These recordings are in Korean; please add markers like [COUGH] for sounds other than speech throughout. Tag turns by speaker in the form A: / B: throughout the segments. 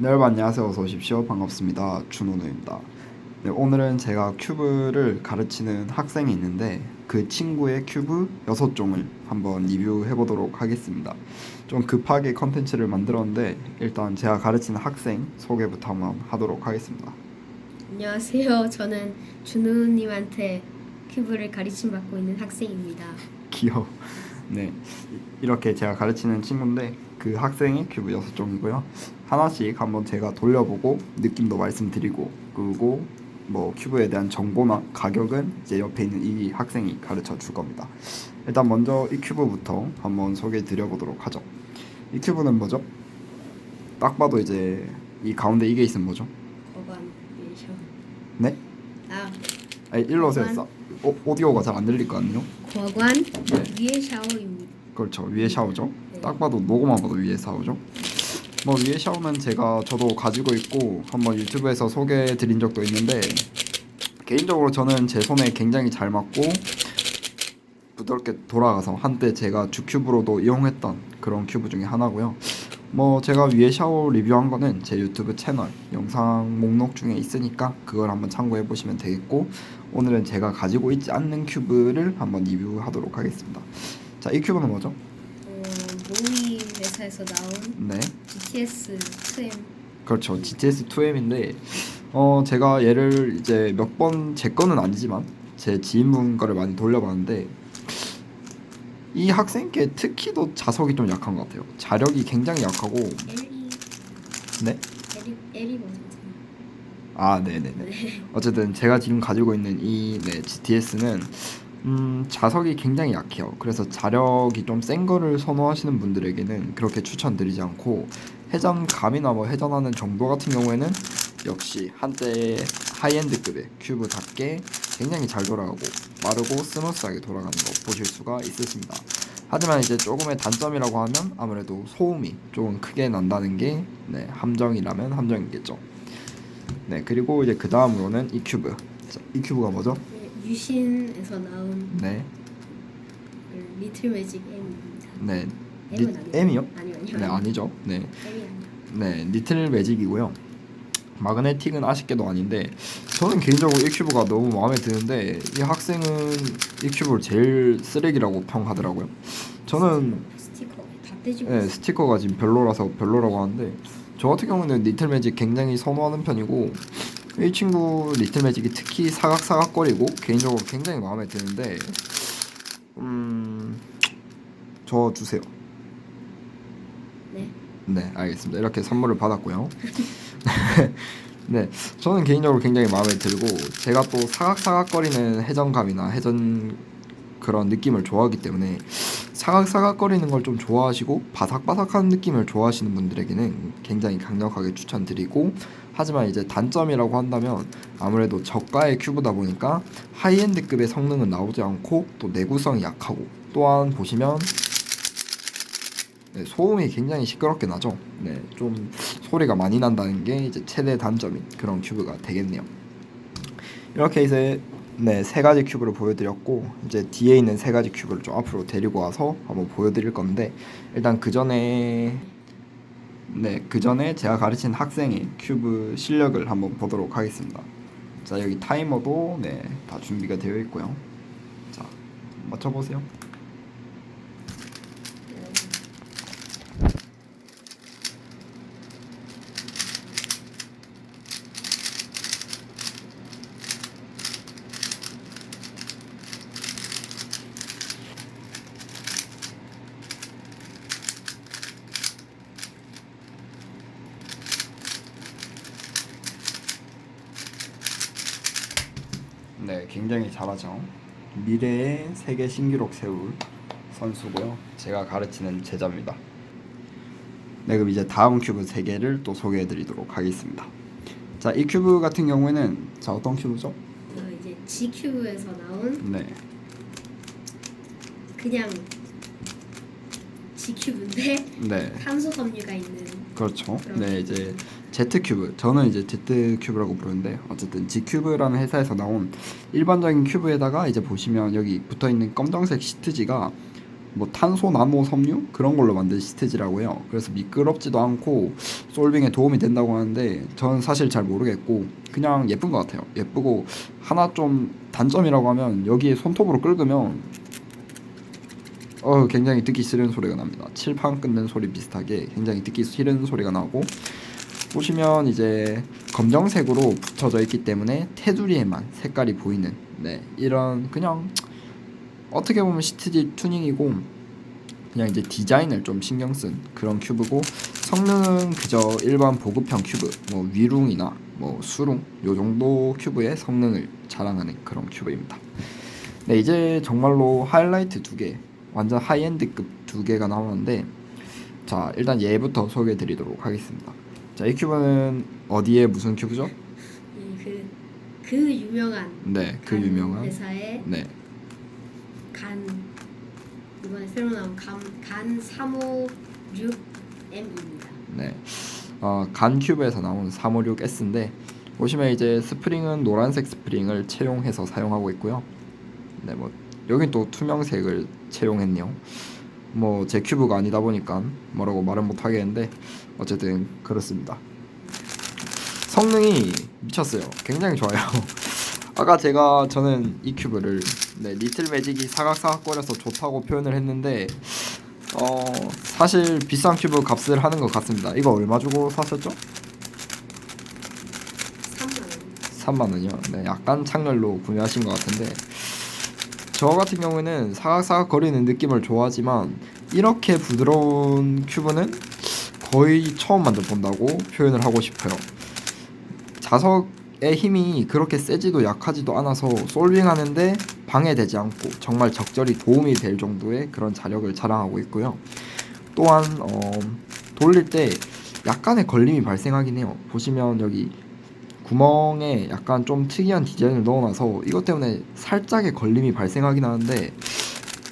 A: 네, 여러분 안녕하세요. 어서 오십시오. 반갑습니다. 준호누입니다. 네, 오늘은 제가 큐브를 가르치는 학생이 있는데 그 친구의 큐브 6종을 한번 리뷰해 보도록 하겠습니다. 좀 급하게 컨텐츠를 만들었는데 일단 제가 가르치는 학생 소개부터 한번 하도록 하겠습니다.
B: 안녕하세요. 저는 준우님한테 큐브를 가르침 받고 있는 학생입니다.
A: 귀여워. 네. 이렇게 제가 가르치는 친구인데 그 학생의 큐브 6종이고요. 하나씩 한번 제가 돌려보고 느낌도 말씀드리고 그리고 뭐 큐브에 대한 정보나 가격은 이제 옆에 있는 이 학생이 가르쳐 줄 겁니다. 일단 먼저 이 큐브부터 한번 소개해 드려 보도록 하죠. 이 큐브는 뭐죠? 딱 봐도 이제 이 가운데 이게 있으면 뭐죠?
B: 위에셔.
A: 네?
B: 아,
A: 아니, 일로 오세요.
B: 거관.
A: 싸- 오, 오디오가 잘 안 들릴 거 아니에요?
B: 거관
A: 네.
B: 위에 샤워입니다.
A: 그렇죠. 위에 샤워죠.
B: 네.
A: 딱 봐도 로고만 봐도 위에 샤워죠. 뭐 위에 샤워는 제가 저도 가지고 있고 한번 유튜브에서 소개해 드린 적도 있는데 개인적으로 저는 제 손에 굉장히 잘 맞고 부드럽게 돌아가서 한때 제가 주큐브로도 이용했던 그런 큐브 중에 하나고요. 뭐 제가 위에 샤워 리뷰한 거는 제 유튜브 채널 영상 목록 중에 있으니까 그걸 한번 참고해 보시면 되겠고 오늘은 제가 가지고 있지 않는 큐브를 한번 리뷰하도록 하겠습니다. 자, 이 큐브는 뭐죠?
B: 어, 모이 회사에서 나온
A: 네.
B: GTS 2M
A: 그렇죠. GTS 2M인데 어 제가 얘를 이제 몇 번 제 거는 아니지만 제 지인분 거를 많이 돌려봤는데 이 학생께 특히도 자석이 좀 약한 것 같아요. 자력이 굉장히 약하고
B: LE
A: 네.
B: LE LE 버전.
A: 아, 네네네. 어쨌든 제가 지금 가지고 있는 이 네, GTS는 음, 자석이 굉장히 약해요. 그래서 자력이 좀 센 거를 선호하시는 분들에게는 그렇게 추천드리지 않고 회전감이나 뭐 회전하는 정도 같은 경우에는 역시 한때 하이엔드급의 큐브답게 굉장히 잘 돌아가고 빠르고 스무스하게 돌아가는 거 보실 수가 있으십니다. 하지만 이제 조금의 단점이라고 하면 아무래도 소음이 조금 크게 난다는 게 네, 함정이라면 함정이겠죠. 네 그리고 이제 그 다음으로는 이 큐브 자, 이 큐브가 뭐죠?
B: 네, 유신에서 나온
A: 네,
B: 그 리틀 매직 M입니다.
A: 네,
B: M은
A: 리-
B: 아니죠?
A: M이요?
B: 아니요, 아니요.
A: 네 아니죠, 네,
B: M이 아니요.
A: 네 리틀 매직이고요. 마그네틱은 아쉽게도 아닌데 저는 개인적으로 이 큐브가 너무 마음에 드는데 이 학생은 이 큐브를 제일 쓰레기라고 평하더라고요. 저는
B: 스티커 다 떼지고
A: 네. 스티커가 지금 별로라서 별로라고 하는데 저 같은 경우는 리틀 매직 굉장히 선호하는 편이고 이 친구 리틀 매직이 특히 사각사각거리고 개인적으로 굉장히 마음에 드는데 음저 주세요.
B: 네.
A: 네, 알겠습니다. 이렇게 선물을 받았고요. [LAUGHS] 네, 저는 개인적으로 굉장히 마음에 들고 제가 또 사각사각거리는 회전감이나 회전 그런 느낌을 좋아하기 때문에 사각사각거리는 걸 좀 좋아하시고 바삭바삭한 느낌을 좋아하시는 분들에게는 굉장히 강력하게 추천드리고 하지만 이제 단점이라고 한다면 아무래도 저가의 큐브다 보니까 하이엔드급의 성능은 나오지 않고 또 내구성이 약하고 또한 보시면 네, 소음이 굉장히 시끄럽게 나죠. 네, 좀 소리가 많이 난다는 게 이제 최대 단점인 그런 큐브가 되겠네요. 이렇게 이제 네, 세 가지 큐브를 보여드렸고 이제 뒤에 있는 세 가지 큐브를 좀 앞으로 데리고 와서 한번 보여드릴 건데 일단 그 전에 네, 그 전에 제가 가르친 학생의 큐브 실력을 한번 보도록 하겠습니다. 자, 여기 타이머도 네, 다 준비가 되어 있고요. 자, 맞춰 보세요. 네, 굉장히 잘하죠. 미래의 세계 신기록 세울 선수고요. 제가 가르치는 제자입니다. 네, 그럼 이제 다음 큐브 세 개를 또 소개해 드리도록 하겠습니다. 자, 이 큐브 같은 경우에는 자 어떤 큐브죠?
B: 그 이제 G 큐브에서 나온
A: 네,
B: 그냥 G 큐브인데
A: 네,
B: 탄소 섬유가 있는
A: 그렇죠.
B: 그런
A: 네, 이제 Z 큐브. 저는 이제 Z 큐브라고 부르는데 어쨌든 G 큐브라는 회사에서 나온 일반적인 큐브에다가 이제 보시면 여기 붙어 있는 검정색 시트지가 뭐 탄소 나노 섬유 그런 걸로 만든 시트지라고요. 그래서 미끄럽지도 않고 솔빙에 도움이 된다고 하는데 저는 사실 잘 모르겠고 그냥 예쁜 것 같아요. 예쁘고 하나 좀 단점이라고 하면 여기에 손톱으로 긁으면 어 굉장히 듣기 싫은 소리가 납니다. 칠판 끊는 소리 비슷하게 굉장히 듣기 싫은 소리가 나고 보시면 이제 검정색으로 붙여져 있기 때문에 테두리에만 색깔이 보이는 네 이런 그냥 어떻게 보면 시트지 튜닝이고 그냥 이제 디자인을 좀 신경 쓴 그런 큐브고 성능은 그저 일반 보급형 큐브 뭐 위룽이나 뭐 수룽 요 정도 큐브의 성능을 자랑하는 그런 큐브입니다. 네 이제 정말로 하이라이트 두개 완전 하이엔드급 두 개가 나오는데 자 일단 얘부터 소개해 드리도록 하겠습니다. 자 이 큐브는 어디에 무슨 큐브죠?
B: 그, 그 유명한 네그간
A: 유명한
B: 회사의 네간 이번에 새로 나온 간, 간 356M입니다.
A: 네. 어, 간 큐브에서 나온 356S인데 보시면 이제 스프링은 노란색 스프링을 채용해서 사용하고 있고요. 네, 뭐 여긴 또 투명색을 채용했네요. 뭐 제 큐브가 아니다 보니까 뭐라고 말은 못 하겠는데 어쨌든 그렇습니다. 성능이 미쳤어요. 굉장히 좋아요. [LAUGHS] 아까 제가 저는 이 큐브를 네, 리틀 매직이 사각사각거려서 좋다고 표현을 했는데 어 사실 비싼 큐브 값을 하는 것 같습니다. 이거 얼마 주고 샀었죠?
B: 3만 원.
A: 3만 원이요. 네, 약간 창렬로 구매하신 것 같은데 저 같은 경우에는 사각사각 거리는 느낌을 좋아하지만 이렇게 부드러운 큐브는 거의 처음 만들 본다고 표현을 하고 싶어요. 자석의 힘이 그렇게 세지도 약하지도 않아서 솔빙하는데 방해되지 않고 정말 적절히 도움이 될 정도의 그런 자력을 자랑하고 있고요. 또한 어, 돌릴 때 약간의 걸림이 발생하긴 해요. 보시면 여기 구멍에 약간 좀 특이한 디자인을 넣어놔서 이것 때문에 살짝의 걸림이 발생하긴 하는데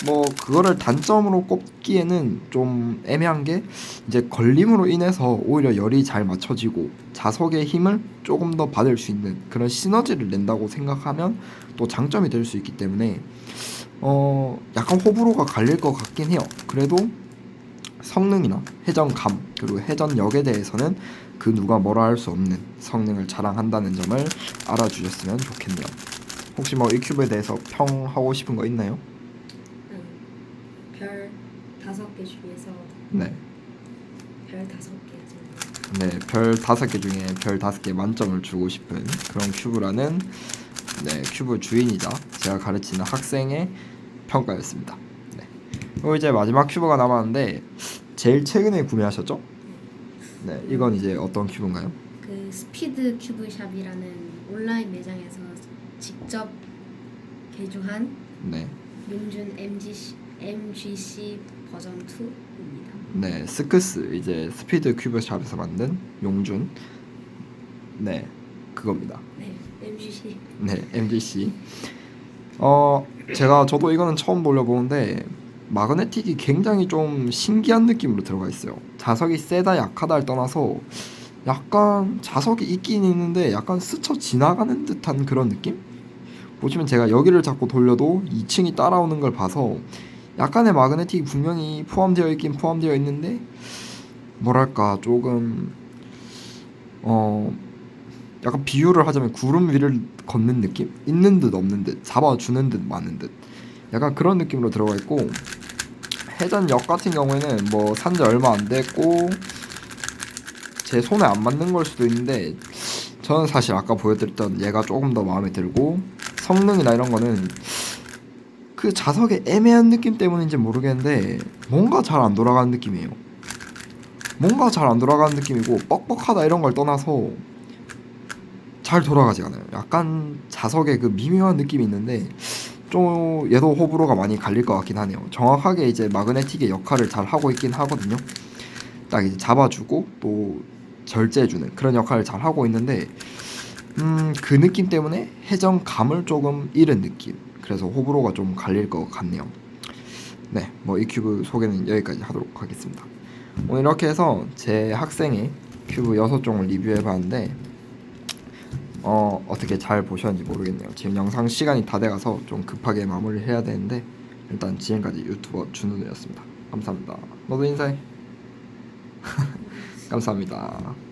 A: 뭐 그거를 단점으로 꼽기에는 좀 애매한 게 이제 걸림으로 인해서 오히려 열이 잘 맞춰지고 자석의 힘을 조금 더 받을 수 있는 그런 시너지를 낸다고 생각하면 또 장점이 될 수 있기 때문에 어 약간 호불호가 갈릴 것 같긴 해요. 그래도 성능이나 회전감 그리고 회전력에 대해서는 그 누가 뭐라 할 수 없는 성능을 자랑한다는 점을 알아주셨으면 좋겠네요. 혹시 뭐 이 큐브에 대해서 평하고 싶은 거 있나요?
B: 음, 별 다섯 개 중에서
A: 네.
B: 별 다섯 개.
A: 네, 별 다섯 개 중에 별 다섯 개 만점을 주고 싶은 그런 큐브라는 네, 큐브 주인이자 제가 가르치는 학생의 평가였습니다. 네. 그리고 이제 마지막 큐브가 남았는데 제일 최근에 구매하셨죠? 네, 이건 이제 어떤 큐브인가요?
B: 그 스피드 큐브샵이라는 온라인 매장에서 직접 개조한
A: 네,
B: 용준 MGC, MGC 버전 2입니다.
A: 네, 스크스 이제 스피드 큐브 샵에서 만든 용준 네, 그겁니다.
B: 네, MGC.
A: 네, MGC. 어, 제가 저도 이거는 처음 돌려보는데 마그네틱이 굉장히 좀 신기한 느낌으로 들어가 있어요. 자석이 세다 약하다를 떠나서 약간 자석이 있긴 있는데 약간 스쳐 지나가는 듯한 그런 느낌? 보시면 제가 여기를 자꾸 돌려도 2층이 따라오는 걸 봐서 약간의 마그네틱이 분명히 포함되어 있긴 포함되어 있는데 뭐랄까 조금 어 약간 비유를 하자면 구름 위를 걷는 느낌? 있는 듯 없는 듯 잡아주는 듯 마는 듯 약간 그런 느낌으로 들어가 있고 회전력 같은 경우에는 뭐 산지 얼마 안 됐고 제 손에 안 맞는 걸 수도 있는데 저는 사실 아까 보여드렸던 얘가 조금 더 마음에 들고 성능이나 이런 거는 그 자석의 애매한 느낌 때문인지 모르겠는데 뭔가 잘 안 돌아가는 느낌이에요. 뭔가 잘 안 돌아가는 느낌이고 뻑뻑하다 이런 걸 떠나서 잘 돌아가지 않아요. 약간 자석의 그 미묘한 느낌이 있는데 좀 얘도 호불호가 많이 갈릴 것 같긴 하네요. 정확하게 이제 마그네틱의 역할을 잘 하고 있긴 하거든요. 딱 이제 잡아주고 또 절제해주는 그런 역할을 잘 하고 있는데 음, 그 느낌 때문에 회전감을 조금 잃은 느낌. 그래서 호불호가 좀 갈릴 것 같네요. 네, 뭐 이 큐브 소개는 여기까지 하도록 하겠습니다. 오늘 이렇게 해서 제 학생의 큐브 6종을 리뷰해 봤는데 어, 어떻게 잘 보셨는지 모르겠네요. 지금 영상 시간이 다 돼가서 좀 급하게 마무리를 해야 되는데 일단 지금까지 유튜버 준우였습니다. 감사합니다. 모두 인사해. [LAUGHS] 감사합니다.